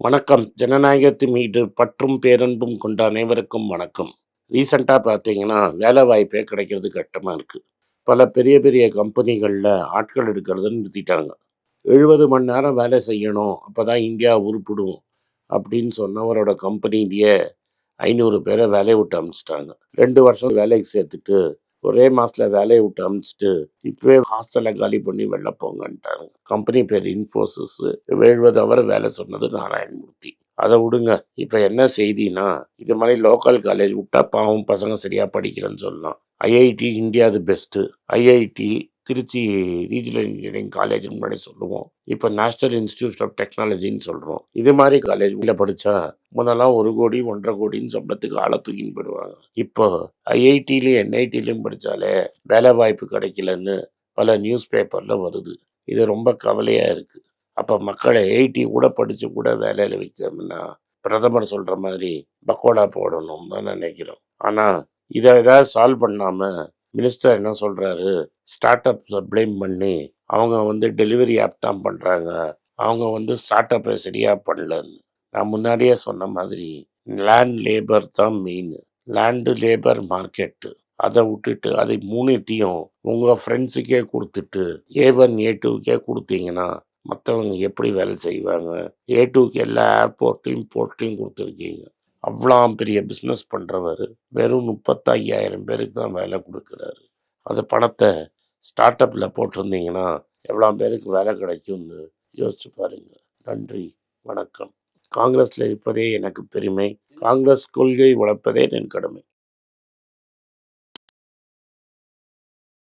வணக்கம். ஜனநாயகத்தின் மீது பற்றும் பேரன்பும் கொண்ட அனைவருக்கும் வணக்கம். ரீசெண்டாக பார்த்தீங்கன்னா வேலை வாய்ப்பே கிடைக்கிறது கஷ்டமாக இருக்குது பல பெரிய பெரிய கம்பெனிகளில் ஆட்கள் எடுக்கிறதுன்னு நிறுத்திட்டாங்க. எழுபது மணி நேரம் வேலை செய்யணும் அப்போ தான் இந்தியா உருப்பிடும் அப்படின்னு சொன்னவரோட கம்பெனிலேயே ஐநூறு பேரை வேலையை விட்டு அனுப்பிச்சிட்டாங்க ரெண்டு வருஷம் வேலைக்கு சேர்த்துட்டு ஒரே மாதத்தில் வேலையை விட்டு அனுப்பிச்சிட்டு இப்போவே ஹாஸ்டலை காலி பண்ணி வெளில போங்கன்ட்டாங்க. கம்பெனி பேர் இன்ஃபோசிஸ் எழுபது அவர் வேலை சொன்னது நாராயணமூர்த்தி. அதை விடுங்க. இப்போ என்ன செய்தினா இது மாதிரி லோக்கல் காலேஜ் விட்டா பாவம் பசங்க சரியாக படிக்கிறேன்னு சொல்லலாம். IIT இந்தியாவது best IIT Trichy regional engineering college முன்னாடி சொல்லுவோம். இப்போ நேஷனல் இன்ஸ்டிடியூட் ஆஃப் டெக்னாலஜின்னு சொல்கிறோம் இது மாதிரி காலேஜ் உள்ள படித்தா முதல்லாம் ஒரு கோடி ஒன்றரை கோடின்னு சம்பளத்துக்கு ஆளை தூக்கின்னு போயிடுவாங்க. இப்போ ஐஐடிலையும் என்ஐடிலையும் படித்தாலே வேலை வாய்ப்பு கிடைக்கலன்னு பல நியூஸ் பேப்பரில் வருது. இது ரொம்ப கவலையாக இருக்குது அப்போ மக்களை ஐஐடி கூட படித்து கூட வேலையில் வைக்கணும்னா பிரதமர் சொல்கிற மாதிரி பக்கோடா போடணும்னு தான் நினைக்கிறோம். ஆனால் இதை ஏதாவது சால்வ் பண்ணாமல் மினிஸ்டர் என்ன சொல்கிறாரு ஸ்டார்ட் அப்ஸை ப்ளேம் பண்ணி அவங்க வந்து டெலிவரி ஆப் தான் பண்ணுறாங்க அவங்க வந்து ஸ்டார்ட் அப்பை சரியாக பண்ணலன்னு. நான் முன்னாடியே சொன்ன மாதிரி லேண்ட் லேபர் தான் மெயின் லேண்டு லேபர் மார்க்கெட்டு. அதை விட்டுட்டு அதை மூணுத்தையும் உங்கள் ஃப்ரெண்ட்ஸுக்கே கொடுத்துட்டு ஏ ஒன் ஏ டூக்கே கொடுத்தீங்கன்னா மற்றவங்க எப்படி வேலை செய்வாங்க? ஏ டூக்கு எல்லா ஏர்போர்ட்டையும் போர்ட்டையும் கொடுத்துருக்கீங்க. அவ்வளோ பெரிய பிஸ்னஸ் பண்ணுறவர் வெறும் முப்பத்தையாயிரம் பேருக்கு தான் வேலை கொடுக்குறாரு. அந்த பணத்தை ஸ்டார்ட் அப்பில் போட்டிருந்தீங்கன்னா எவ்வளோ பேருக்கு வேலை கிடைக்கும்னு யோசிச்சு பாருங்க. நன்றி வணக்கம். காங்கிரஸில் இருப்பதே எனக்கு பெருமை. காங்கிரஸ் கொள்கை வளர்ப்பதே என் கடமை.